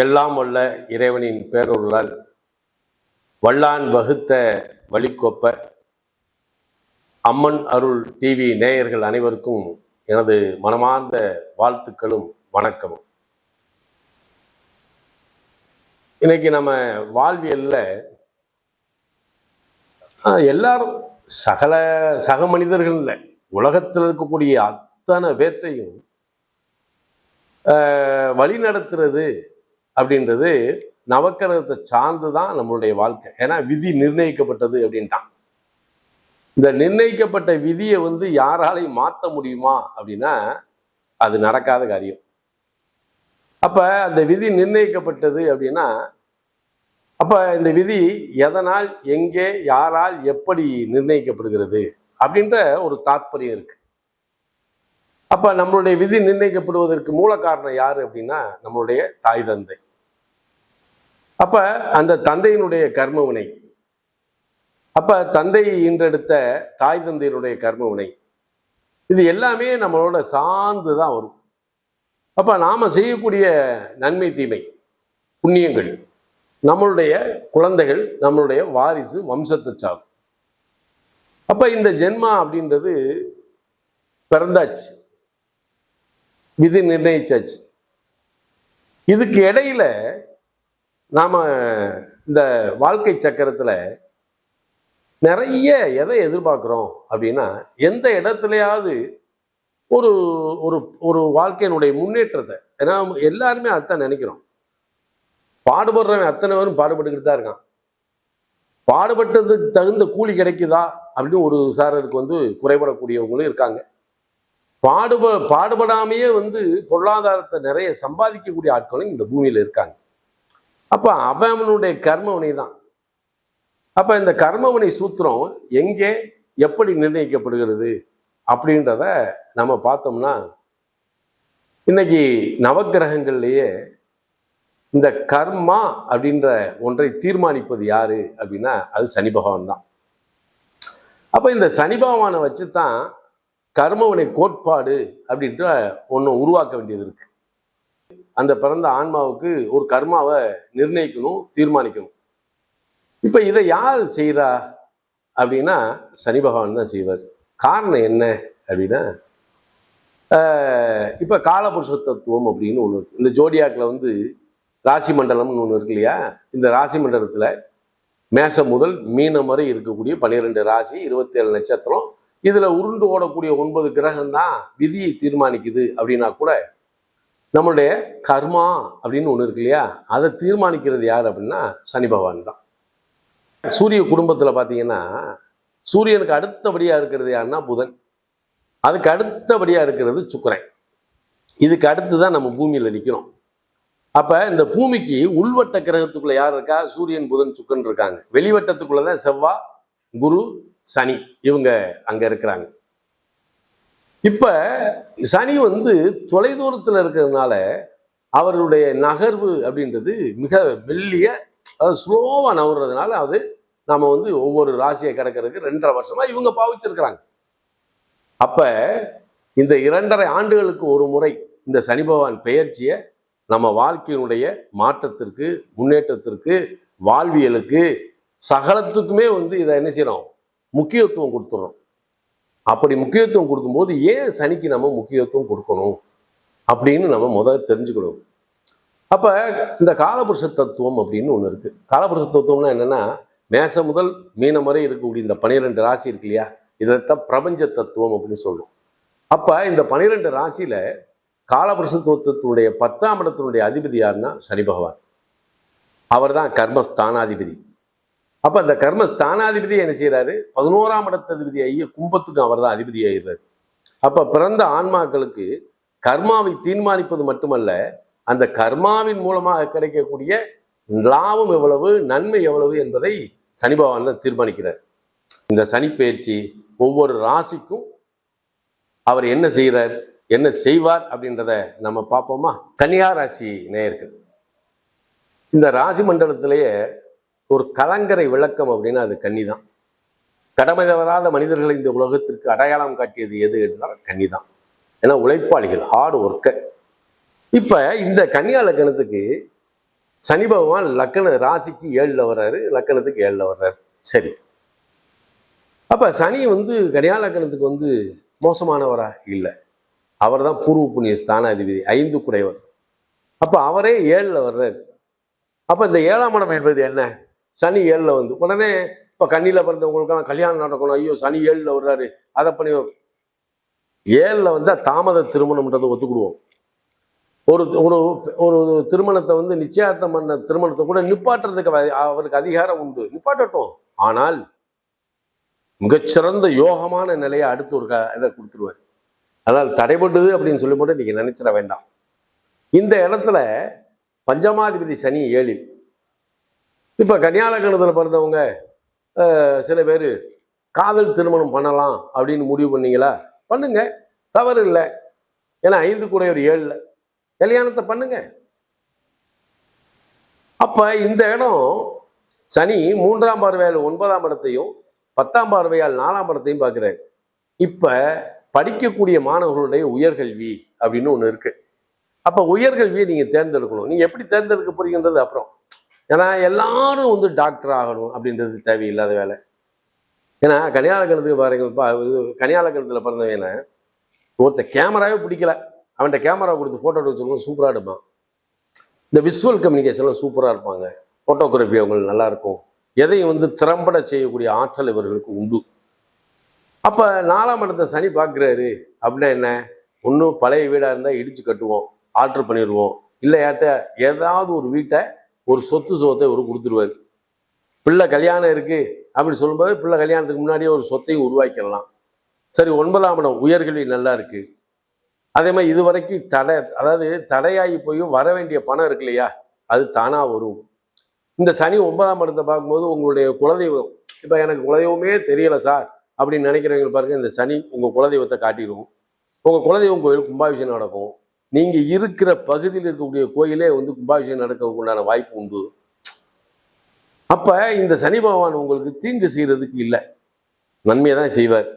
எல்லாம் வல்ல இறைவனின் பேரொருளால் வல்லான் வகுத்த வழிக்கொப்ப அம்மன் அருள் டிவி நேயர்கள் அனைவருக்கும் எனது மனமார்ந்த வாழ்த்துக்களும் வணக்கமும். இன்னைக்கு நம்ம வாழ்வியல்ல ஆஹ், எல்லாரும் சகல சக மனிதர்கள் இல்லை உலகத்தில் இருக்கக்கூடிய அத்தனை பேர்த்தையும் ஆஹ், வழி நடத்துறது அப்படின்றது நவக்கிரகத்தை சார்ந்து தான் நம்மளுடைய வாழ்க்கை. ஏன்னா விதி நிர்ணயிக்கப்பட்டது அப்படின்ட்டான். இந்த நிர்ணயிக்கப்பட்ட விதியை வந்து யாராலையும் மாற்ற முடியுமா அப்படின்னா அது நடக்காத காரியம். அப்போ அந்த விதி நிர்ணயிக்கப்பட்டது அப்படின்னா அப்போ இந்த விதி எதனால் எங்கே யாரால் எப்படி நிர்ணயிக்கப்படுகிறது அப்படின்ற ஒரு தாற்பயம் இருக்கு. அப்ப நம்மளுடைய விதி நிர்ணயிக்கப்படுவதற்கு மூல காரணம் யார் அப்படின்னா நம்மளுடைய தாய் தந்தை. அப்ப அந்த தந்தையினுடைய கர்ம வினை. அப்ப தந்தை இன்றெடுத்த தாய் தந்தையினுடைய கர்ம வினை. இது எல்லாமே நம்மளோட சார்ந்து தான் வரும். அப்ப நாம செய்யக்கூடிய நன்மை தீமை புண்ணியங்கள் நம்மளுடைய குழந்தைகள் நம்மளுடைய வாரிசு வம்சத்தை சாகும் அப்ப இந்த ஜென்மா அப்படின்றது பிறந்தாச்சு. விதி நிர்ணயிச்சாச்சு. இதுக்கு இடையில நாம இந்த வாழ்க்கை சக்கரத்துல நிறைய எதை எதிர்பார்க்குறோம் அப்படின்னா எந்த இடத்துலையாவது ஒரு ஒரு ஒரு வாழ்க்கையினுடைய முன்னேற்றத்தை ஏன்னா எல்லாருமே அதான் நினைக்கிறோம். பாடுபடுறவன் அத்தனை பேரும் பாடுபட்டுக்கிட்டு தான் இருக்கான். பாடுபட்டதுக்கு தகுந்த கூலி கிடைக்குதா அப்படின்னு ஒரு சாரருக்கு வந்து குறைபடக்கூடியவங்களும் இருக்காங்க. பாடுப பாடுபடாமையே வந்து பொருளாதாரத்தை நிறைய சம்பாதிக்கக்கூடிய ஆட்களும் இந்த பூமியில் இருக்காங்க. அப்போ அவனுடைய கர்மவினை தான். அப்போ இந்த கர்மவினை சூத்திரம் எங்கே எப்படி நிர்ணயிக்கப்படுகிறது அப்படின்றத நம்ம பார்த்தோம்னா இன்னைக்கு நவகிரகங்கள்லேயே இந்த கர்மா அப்படின்ற ஒன்றை தீர்மானிப்பது யாரு அப்படின்னா அது சனி பகவான் தான். அப்போ இந்த சனி பகவானை வச்சு தான் கர்மவினை கோட்பாடு அப்படின்ற ஒன்று உருவாக்க வேண்டியது இருக்கு. அந்த பிறந்த ஆன்மாவுக்கு ஒரு கர்மாவை நிர்ணயிக்கணும் தீர்மானிக்கணும். இப்போ இதை யார் செய்கிறா அப்படின்னா சனி பகவான் தான் செய்வார். காரணம் என்ன அப்படின்னா இப்போ காலபுருஷ தத்துவம் அப்படின்னு ஒன்று இருக்கு. இந்த ஜோடியாக்கில் வந்து ராசி மண்டலம்னு ஒன்று இருக்கு இல்லையா? இந்த ராசி மண்டலத்தில் மேசம் முதல் மீனம் வரை இருக்கக்கூடிய பன்னிரெண்டு ராசி இருபத்தேழு நட்சத்திரம் இதுல உருண்டு ஓடக்கூடிய ஒன்பது கிரகம் தான் விதியை தீர்மானிக்குது அப்படின்னா கூட நம்மளுடைய கர்மா அப்படின்னு ஒன்று இருக்கு இல்லையா? அதை தீர்மானிக்கிறது யார் அப்படின்னா சனி பகவான் தான். சூரிய குடும்பத்தில் பார்த்தீங்கன்னா சூரியனுக்கு அடுத்தபடியாக இருக்கிறது யாருன்னா புதன். அதுக்கு அடுத்தபடியாக இருக்கிறது சுக்கரன். இதுக்கு அடுத்து தான் நம்ம பூமியில் நிற்கிறோம் அப்போ இந்த பூமிக்கு உள்வட்ட கிரகத்துக்குள்ளே யார் இருக்கா? சூரியன் புதன் சுக்கன் இருக்காங்க. வெளிவட்டத்துக்குள்ளே தான் செவ்வாய் குரு சனி இவங்க அங்கே இருக்கிறாங்க. இப்போ சனி வந்து தொலைதூரத்தில் இருக்கிறதுனால அவருடைய நகர்வு அப்படின்றது மிக மெல்லிய அதாவது ஸ்லோவாக நகர்றதுனால அது நாம வந்து ஒவ்வொரு ராசியை கிடக்கிறதுக்கு ரெண்டரை வருஷமா இவங்க பாவிச்சிருக்கிறாங்க. அப்ப இந்த இரண்டரை ஆண்டுகளுக்கு ஒரு முறை இந்த சனி பகவான் பெயர்ச்சியை நம்ம வாழ்க்கையினுடைய மாற்றத்திற்கு முன்னேற்றத்திற்கு வாழ்வியலுக்கு சகலத்துக்குமே வந்து இதை என்ன செய்யறோம்? முக்கியத்துவம் கொடுத்துறோம். அப்படி முக்கியத்துவம் கொடுக்கும்போது ஏன் சனிக்கு நம்ம முக்கியத்துவம் கொடுக்கணும்? அப்படின்னு நம்ம முதல்ல தெரிஞ்சுக்கணும். அப்ப இந்த காலபுருஷ தத்துவம் அப்படின்னு ஒன்று இருக்கு. காலபுருஷ தத்துவம்னா என்னன்னா மேசம் முதல் மீனம் வரை இருக்கக்கூடிய இந்த பனிரெண்டு ராசி இருக்கு இல்லையா? இதைத்தான் பிரபஞ்ச தத்துவம் அப்படின்னு சொல்லுவோம் அப்ப இந்த பனிரெண்டு ராசியில காலபுருஷ தத்துவத்தினுடைய பத்தாம் இடத்தினுடைய அதிபதி யாருன்னா? சனி பகவான். அவர் தான் கர்மஸ்தானாதிபதி. அப்ப அந்த ஸ்தானாதிபதி என்ன செய்யறாரு பதினோராம் இடத்ததிபதி ஐய கும்பத்துக்கும் அவர் தான் அதிபதி ஆயிடுறாரு. அப்ப பிறந்த ஆன்மாக்களுக்கு கர்மாவை தீர்மானிப்பது மட்டுமல்ல அந்த கர்மாவின் மூலமாக கிடைக்கக்கூடிய லாபம் எவ்வளவு நன்மை எவ்வளவு என்பதை சனி பகவான் தான் தீர்மானிக்கிறார். இந்த சனி பயிற்சி ஒவ்வொரு ராசிக்கும் அவர் என்ன செய்கிறார் என்ன செய்வார் அப்படின்றத நம்ம பார்ப்போமா? கன்னியா ராசி நேயர்கள். இந்த ராசி மண்டலத்திலேயே ஒரு கலங்கரை விளக்கம் அப்படின்னா அது கன்னி தான் கடமை தவறாத மனிதர்களை இந்த உலகத்திற்கு அடையாளம் காட்டியது எது என்றால் கன்னி தான் ஏன்னா உழைப்பாளிகள் ஹார்ட் ஒர்க்கர் இப்போ இந்த கன்னியா லக்கணத்துக்கு சனி பகவான் லக்கண ராசிக்கு ஏழில் வர்றாரு லக்கணத்துக்கு ஏழில் வர்றாரு. சரி. அப்போ சனி வந்து கன்னியா லக்கணத்துக்கு வந்து மோசமானவரா? இல்லை. அவர் தான் பூர்வ புண்ணிய ஸ்தான அதிபதி ஐந்து குடைவர் அப்போ அவரே ஏழில் வர்றாரு. அப்போ இந்த ஏழாம் இடம் என்பது என்ன? சனி ஏழில் வந்து உடனே இப்போ கண்ணியில் பிறந்தவங்களுக்கெல்லாம் கல்யாணம் நடக்கணும். ஐயோ சனி ஏழில் வர்றாரு. அதை பண்ணி ஏழில் வந்தால் தாமத திருமணம்ன்றதை ஒத்துக்கிடுவோம். ஒரு ஒரு ஒரு திருமணத்தை வந்து நிச்சயார்த்தம் பண்ண திருமணத்தை கூட நிப்பாட்டுறதுக்கு அவருக்கு அதிகாரம் உண்டு. நிப்பாட்டட்டும். ஆனால் மிகச்சிறந்த யோகமான நிலையை அடுத்து ஒரு க- இதை கொடுத்துருவார். அதனால் தடைபடுது அப்படின்னு சொல்லி மட்டும் நீங்கள் நினைச்சிட வேண்டாம். இந்த இடத்துல பஞ்சமாதிபதி சனி ஏழில் இப்போ கன்னியாலக்கணத்தில் பிறந்தவங்க சில பேர் காதல் திருமணம் பண்ணலாம் அப்படின்னு முடிவு பண்ணீங்களா? பண்ணுங்க. தவறு இல்லை. ஏன்னா ஐந்து கூட ஒரு ஏழில். கல்யாணத்தை பண்ணுங்க. அப்போ இந்த இடம் சனி மூன்றாம் பார்வையால் ஒன்பதாம் இடத்தையும் பத்தாம் பார்வையால் நாலாம் படத்தையும் பார்க்குறாரு. இப்போ படிக்கக்கூடிய மாணவர்களுடைய உயர்கல்வி அப்படின்னு ஒன்று இருக்குது அப்போ உயர்கல்வியை நீங்கள் தேர்ந்தெடுக்கணும். நீங்கள் எப்படி தேர்ந்தெடுக்க போறீங்கன்றது அப்புறம். ஏன்னா எல்லாரும் வந்து டாக்டர் ஆகணும் அப்படின்றது தேவையில்லாத வேலை. ஏன்னா கன்னியாலக்கணத்துக்கு பாருங்க பா- இது கன்னியாலக்கணத்தில் பிறந்தவன கேமராவே பிடிக்கல. அவன்கிட்ட கேமரா கொடுத்து ஃபோட்டோ வச்சுருக்கோம் சூப்பராக எடுப்பான் இந்த விஷுவல் கம்யூனிகேஷன்லாம் சூப்பராக இருப்பாங்க. ஃபோட்டோகிராஃபி அவங்களுக்கு நல்லாயிருக்கும் எதையும் வந்து திறம்பட செய்யக்கூடிய ஆற்றல் இவர்களுக்கு உண்டு. அப்போ நாலாம் இடத்த சனி பார்க்குறாரு அப்படின்னா என்ன ஒன்றும் பழைய வீடாக இருந்தால் இடித்து கட்டுவோம் ஆல்ட்ரு பண்ணிடுவோம். இல்லையாட்ட ஏதாவது ஒரு வீட்டை ஒரு சொத்து சுகத்தை ஒரு கொடுத்துருவாரு. பிள்ளை கல்யாணம் இருக்குது அப்படி சொல்லும்போது பிள்ளை கல்யாணத்துக்கு முன்னாடியே ஒரு சொத்தையும் உருவாக்கிடலாம். சரி ஒன்பதாம் இடம் உயர்கல்வி நல்லா இருக்குது அதே மாதிரி இது வரைக்கும் தடை அதாவது தடையாகி போயும் வர வேண்டிய பணம் இருக்கு இல்லையா? அது தானாக வரும். இந்த சனி ஒன்பதாம் இடத்தை பார்க்கும்போது உங்களுடைய குலதெய்வம் இப்போ எனக்கு குலதெய்வமே தெரியலை சார் அப்படின்னு நினைக்கிறவங்க பாருங்க இந்த சனி உங்கள் குலதெய்வத்தை காட்டிடுவோம் உங்கள் குலதெய்வம் கோயில் கும்பாபிஷேகம் நடக்கும். நீங்கள் இருக்கிற பகுதியில் இருக்கக்கூடிய கோயிலே வந்து கும்பாபிஷேகம் நடக்கிறதுக்கு உண்டான வாய்ப்பு உண்டு. அப்போ இந்த சனி பகவான் உங்களுக்கு தீங்கு செய்கிறதுக்கு இல்லை. நன்மையை தான் செய்வார்.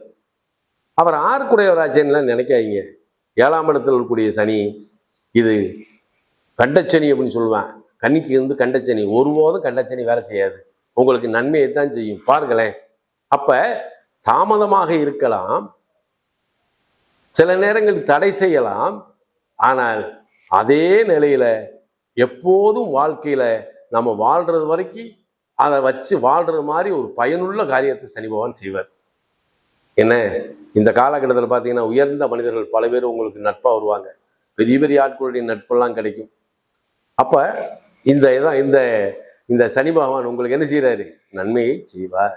அவர் ஆறுக்குடையவராச்சேன்னுலாம் நினைக்காதீங்க. ஏழாம் இடத்தில் இருக்கக்கூடிய சனி இது கண்டச்சனி அப்படின்னு சொல்லுவேன் கன்னிக்கு வந்து கண்டச்சனி. ஒருபோதும் கண்டச்சனி வேலை செய்யாது. உங்களுக்கு நன்மையை தான் செய்யும். பாருங்களேன். அப்போ தாமதமாக இருக்கலாம். சில நேரங்கள் தடை செய்யலாம். ஆனால் அதே நிலையில எப்போதும் வாழ்க்கையில நம்ம வாழ்றது வரைக்கும் அதை வச்சு வாழ்றது மாதிரி ஒரு பயனுள்ள காரியத்தை சனி பகவான் செய்வார். என்ன? இந்த காலகட்டத்தில் பார்த்தீங்கன்னா உயர்ந்த மனிதர்கள் பல பேர் உங்களுக்கு நட்பாக வருவாங்க. பெரிய பெரிய ஆட்களுடைய நட்பெல்லாம் கிடைக்கும். அப்ப இந்த இதான் இந்த இந்த சனி பகவான் உங்களுக்கு என்ன செய்யறாரு நன்மையை செய்வார்.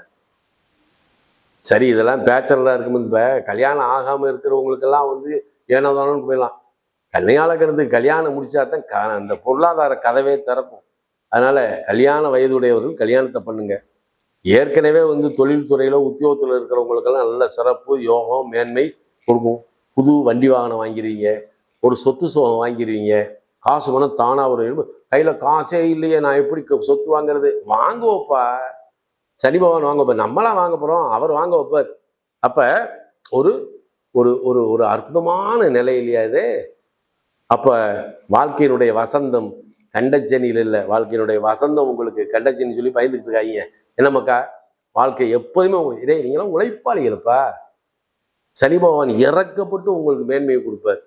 சரி இதெல்லாம் பேச்சலராக இருக்கும் இப்போ கல்யாணம் ஆகாமல் இருக்கிறவங்களுக்கெல்லாம் வந்து ஏனோ தானோன்னு போயிடலாம். கல்யாணக்கிறது கல்யாணம் முடிச்சா தான் க அந்த பொருளாதார கதவே திறக்கும். அதனால கல்யாண வயதுடையவர்கள் கல்யாணத்தை பண்ணுங்க. ஏற்கனவே வந்து தொழில்துறையில உத்தியோகத்தில் இருக்கிறவங்களுக்கெல்லாம் நல்ல சிறப்பு யோகம் மேன்மை கொடுக்கும். புது வண்டி வாகனம் வாங்கிடுவீங்க. ஒரு சொத்து சுகம் வாங்கிடுவீங்க. காசு பணம் தானா ஒரு கையில காசே இல்லையே நான் எப்படி சொத்து வாங்குறது? வாங்குவோப்பா. சனி பகவான் வாங்க வைப்பார் நம்மளா வாங்க போறோம். அவர் வாங்க வைப்பார். அப்ப ஒரு ஒரு ஒரு ஒரு அற்புதமான நிலை இல்லையா இது அப்போ வாழ்க்கையினுடைய வசந்தம் கண்டச்சனியில் இல்லை. வாழ்க்கையினுடைய வசந்தம் உங்களுக்கு கண்டச்சனி சொல்லி பயந்துக்கிட்டு இருக்காங்க என்ன வாழ்க்கை எப்போதுமே உங்க- இதே நீங்களாம் உழைப்பாளிகளப்பா. சனி பகவான் இறக்கப்பட்டு உங்களுக்கு மேன்மையை கொடுப்பார்.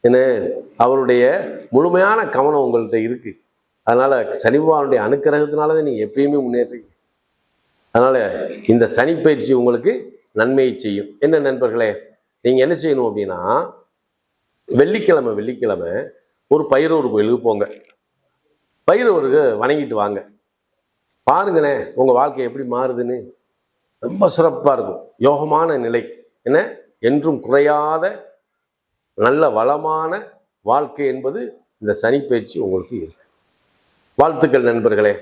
என்ன அவருடைய முழுமையான கவனம் உங்கள்கிட்ட இருக்கு. அதனால சனி பகவானுடைய அனுக்கிரகத்தினால தான் நீங்க எப்பயுமே முன்னேறீங்க அதனால இந்த சனி பயிற்சி உங்களுக்கு நன்மையை செய்யும். என்ன நண்பர்களே நீங்க என்ன செய்யணும் அப்படின்னா வெள்ளிக்கிழமை வெள்ளிக்கிழமை ஒரு பைரவர் கோயிலுக்கு போங்க. பைரவருக்கு வணங்கிட்டு வாங்க. பாருங்களே உங்கள் வாழ்க்கை எப்படி மாறுதுன்னு. ரொம்ப சிறப்பாக இருக்கும். யோகமான நிலை. என்ன? என்றும் குறையாத நல்ல வளமான வாழ்க்கை என்பது இந்த சனி பயிற்சி உங்களுக்கு இருக்கு. வாழ்த்துக்கள் நண்பர்களே.